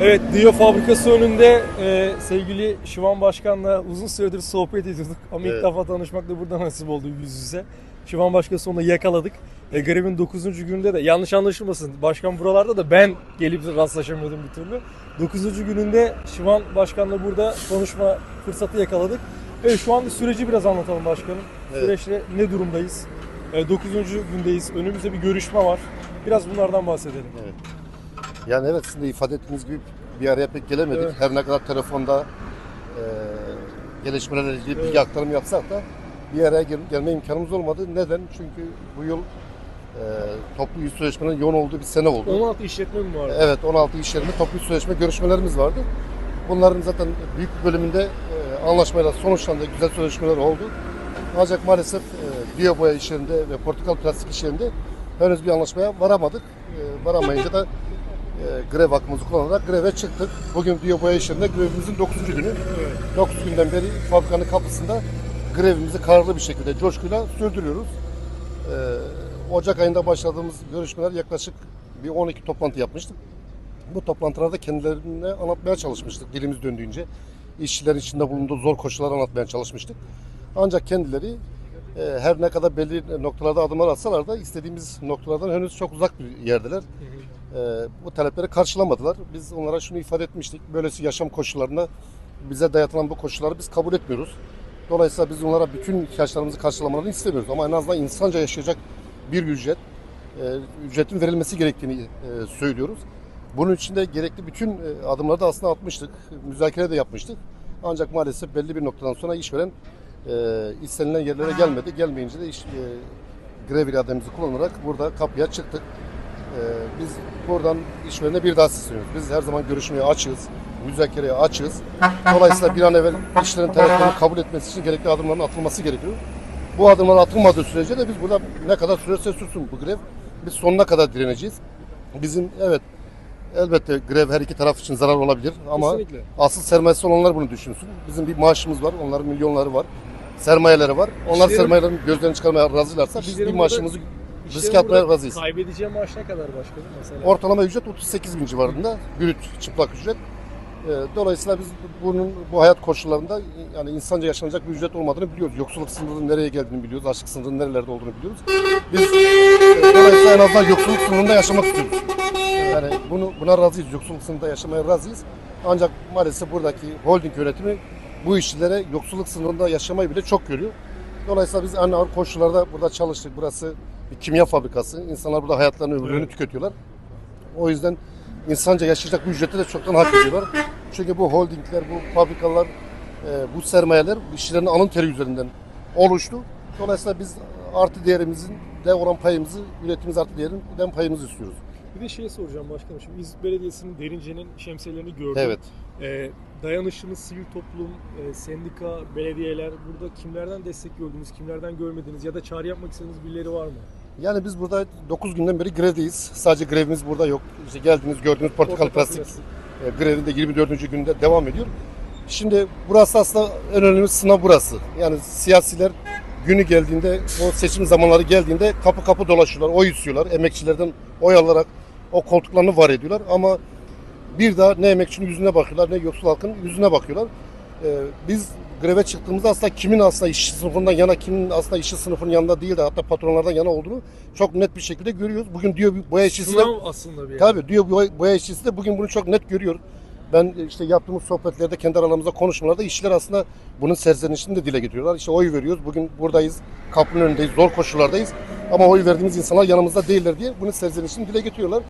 Evet, Dio fabrikası önünde e, sevgili Şivan Başkan'la uzun süredir sohbet ediyorduk. Ama ilk Evet. defa tanışmak da burada nasip oldu yüz yüze. Şivan Başkan'ı sonunda yakaladık. E, grevin 9. gününde de yanlış anlaşılmasın. Başkan buralarda da ben gelip rastlaşamıyordum bir türlü. 9. gününde Şivan Başkan'la burada konuşma fırsatı yakaladık. Evet şu anda süreci biraz anlatalım başkanım. Evet. Süreçte ne durumdayız? E, 9. gündeyiz. Önümüzde bir görüşme var. Biraz bunlardan bahsedelim. Evet. Yani evet sizin de ifade ettiğiniz gibi bir araya pek gelemedik. Evet. Her ne kadar telefonda e, gelişmelerle ilgili bilgi Evet. aktarım yapsak da bir araya gel- gelme imkanımız olmadı. Neden? Çünkü bu yıl e, toplu iş sözleşmenin yoğun olduğu bir sene oldu. 16 işletme mi var? Evet 16 iş yerinde toplu iş sözleşme görüşmelerimiz vardı. Bunların zaten büyük bir bölümünde e, anlaşmayla sonuçlandı. Güzel sözleşmeler oldu. Ancak maalesef e, biyoboya iş yerinde ve portakal plastik iş yerinde henüz bir anlaşmaya varamadık. E, varamayınca da e, grev hakkımızı kullanarak greve çıktık. Bugün biyoboya iş yerinde grevimizin 9. günü. 9 günden beri fabrikanın kapısında grevimizi kararlı bir şekilde coşkuyla sürdürüyoruz. E, Ocak ayında başladığımız görüşmeler yaklaşık bir 12 toplantı yapmıştık. Bu toplantılarda kendilerine anlatmaya çalışmıştık dilimiz döndüğünce. İşçilerin içinde bulunduğu zor koşulları anlatmaya çalışmıştık. Ancak kendileri her ne kadar belli noktalarda adımlar atsalar da istediğimiz noktalardan henüz çok uzak bir yerdeler. E, bu talepleri karşılamadılar. Biz onlara şunu ifade etmiştik. Böylesi yaşam koşullarına bize dayatılan bu koşulları biz kabul etmiyoruz. Dolayısıyla biz onlara bütün ihtiyaçlarımızı karşılamalarını istemiyoruz. Ama en azından insanca yaşayacak bir ücret, e, ücretin verilmesi gerektiğini e, söylüyoruz. Bunun için de gerekli bütün e, adımları da aslında atmıştık. Müzakere de yapmıştık. Ancak maalesef belli bir noktadan sonra işveren e, istenilen yerlere gelmedi. Gelmeyince de iş, e, grev irademizi kullanarak burada kapıya çıktık. E, biz buradan işverene bir daha sesleniyoruz. Biz her zaman görüşmeye açığız. Müzakereye açığız. Dolayısıyla bir an evvel işlerin taleplerini kabul etmesi için gerekli adımların atılması gerekiyor. Bu adımlar atılmadığı sürece de biz burada ne kadar sürerse sürsün bu grev. Biz sonuna kadar direneceğiz. Bizim evet elbette grev her iki taraf için zarar olabilir ama Kesinlikle. asıl sermayesi olanlar bunu düşünsün. Bizim bir maaşımız var, onların milyonları var, sermayeleri var. Onlar İşlerin- sermayelerin gözlerini çıkarmaya razılarsa biz İşlerin bir burada- maaşımızı riske atmaya burada razıyız. Kaybedeceği maaş ne kadar başkanım mesela? Ortalama ücret 38 bin civarında, brüt çıplak ücret. Ee, Dolayısıyla biz bunun bu hayat koşullarında yani insanca yaşanacak bir ücret olmadığını biliyoruz. Yoksulluk sınırının nereye geldiğini biliyoruz. Açlık sınırının nerelerde olduğunu biliyoruz. Biz e, dolayısıyla en azından yoksulluk sınırında yaşamak istiyoruz. Yani bunu buna razıyız. Yoksulluk sınırında yaşamaya razıyız. Ancak maalesef buradaki holding yönetimi bu işçilere yoksulluk sınırında yaşamayı bile çok görüyor. Dolayısıyla biz en ağır koşullarda burada çalıştık. Burası bir kimya fabrikası. İnsanlar burada hayatlarını, ömürlerini Evet. tüketiyorlar. O yüzden insanca yaşayacak bir ücreti de çoktan hak ediyorlar. Çünkü bu holdingler, bu fabrikalar, e, bu sermayeler bu işçilerin alın teri üzerinden oluştu. Dolayısıyla biz artı değerimizin de olan payımızı, üretimimiz artı değerinden payımızı istiyoruz. Bir de şey soracağım başkanım. Şimdi İzmit Belediyesi'nin Derince'nin şemsiyelerini gördüm. Evet. Ee, dayanışımız, sivil toplum, e, sendika, belediyeler burada kimlerden destek gördünüz, kimlerden görmediniz ya da çağrı yapmak istediğiniz birileri var mı? Yani biz burada 9 günden beri grevdeyiz. Sadece grevimiz burada yok. İşte geldiniz gördüğünüz portakal plastik e, grevi de 24. günde devam ediyor. Şimdi burası aslında en önemli sınav burası. Yani siyasiler günü geldiğinde, o seçim zamanları geldiğinde kapı kapı dolaşıyorlar, oy istiyorlar. Emekçilerden oy alarak o koltuklarını var ediyorlar. Ama bir daha ne emekçinin yüzüne bakıyorlar, ne yoksul halkın yüzüne bakıyorlar. Ee, biz greve çıktığımızda aslında kimin aslında işçi sınıfından yana, kimin aslında işçi sınıfının yanında değil de hatta patronlardan yana olduğunu çok net bir şekilde görüyoruz. Bugün diyor boya işçisi de Sınav aslında bir yani. Tabii diyor boya, boya işçisi de bugün bunu çok net görüyor. Ben işte yaptığımız sohbetlerde kendi aralarımızda konuşmalarda işçiler aslında bunun serzenişini de dile getiriyorlar. İşte oy veriyoruz. Bugün buradayız. Kapının önündeyiz. Zor koşullardayız. Ama oy verdiğimiz insanlar yanımızda değiller diye bunun serzenişini dile getiriyorlar.